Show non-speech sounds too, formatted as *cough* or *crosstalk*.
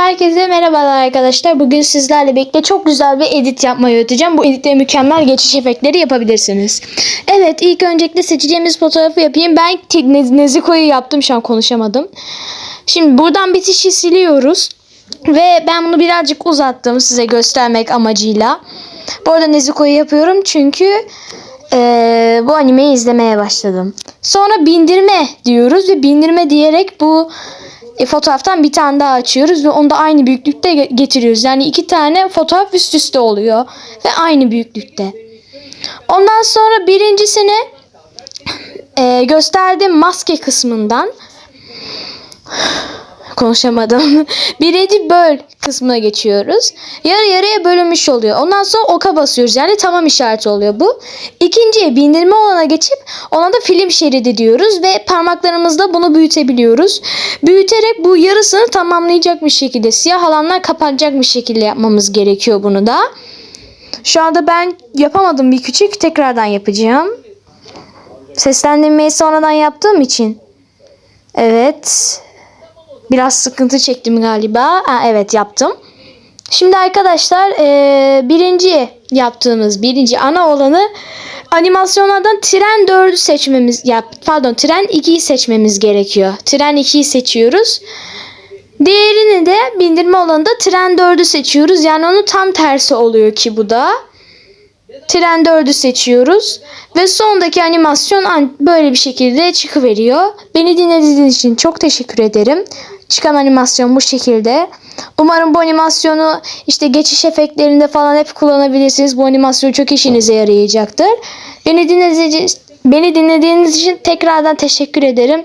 Herkese merhabalar arkadaşlar. Bugün sizlerle birlikte çok güzel bir edit yapmayı öğreteceğim. Bu editte mükemmel geçiş efektleri yapabilirsiniz. Evet ilk öncelikle seçeceğimiz fotoğrafı yapayım. Ben Ti- Ne- Nezuko'yu yaptım şu an konuşamadım. Şimdi buradan bitişi siliyoruz. Ve ben bunu birazcık uzattım size göstermek amacıyla. Bu arada Nezuko'yu yapıyorum çünkü eee, bu animeyi izlemeye başladım. Sonra bindirme diyoruz ve bindirme diyerek bu e, fotoğraftan bir tane daha açıyoruz ve onu da aynı büyüklükte ge- getiriyoruz. Yani iki tane fotoğraf üst üste oluyor ve aynı büyüklükte. Ondan sonra birincisini e, gösterdiğim maske kısmından konuşamadım. *laughs* Birinci böl kısmına geçiyoruz. Yarı yarıya bölünmüş oluyor. Ondan sonra oka basıyoruz. Yani tamam işareti oluyor bu. İkinciye bindirme olana geçip ona da film şeridi diyoruz ve parmaklarımızla bunu büyütebiliyoruz. Büyüterek bu yarısını tamamlayacakmış şekilde siyah alanlar kapanacakmış şekilde yapmamız gerekiyor bunu da. Şu anda ben yapamadım bir küçük tekrardan yapacağım. Seslendirmeyi sonradan yaptığım için. Evet. Biraz sıkıntı çektim galiba. Ha, evet yaptım. Şimdi arkadaşlar eee, birinci yaptığımız birinci ana olanı animasyonlardan tren 4'ü seçmemiz ya pardon tren 2'yi seçmemiz gerekiyor. Tren 2'yi seçiyoruz. Diğerini de bindirme olanında tren 4'ü seçiyoruz. Yani onun tam tersi oluyor ki bu da. Tren 4'ü seçiyoruz. Ve sondaki animasyon an- böyle bir şekilde çıkıveriyor. Beni dinlediğiniz için çok teşekkür ederim. Çıkan animasyon bu şekilde. Umarım bu animasyonu işte geçiş efektlerinde falan hep kullanabilirsiniz. Bu animasyon çok işinize yarayacaktır. Beni dinlediğiniz, beni dinlediğiniz için tekrardan teşekkür ederim.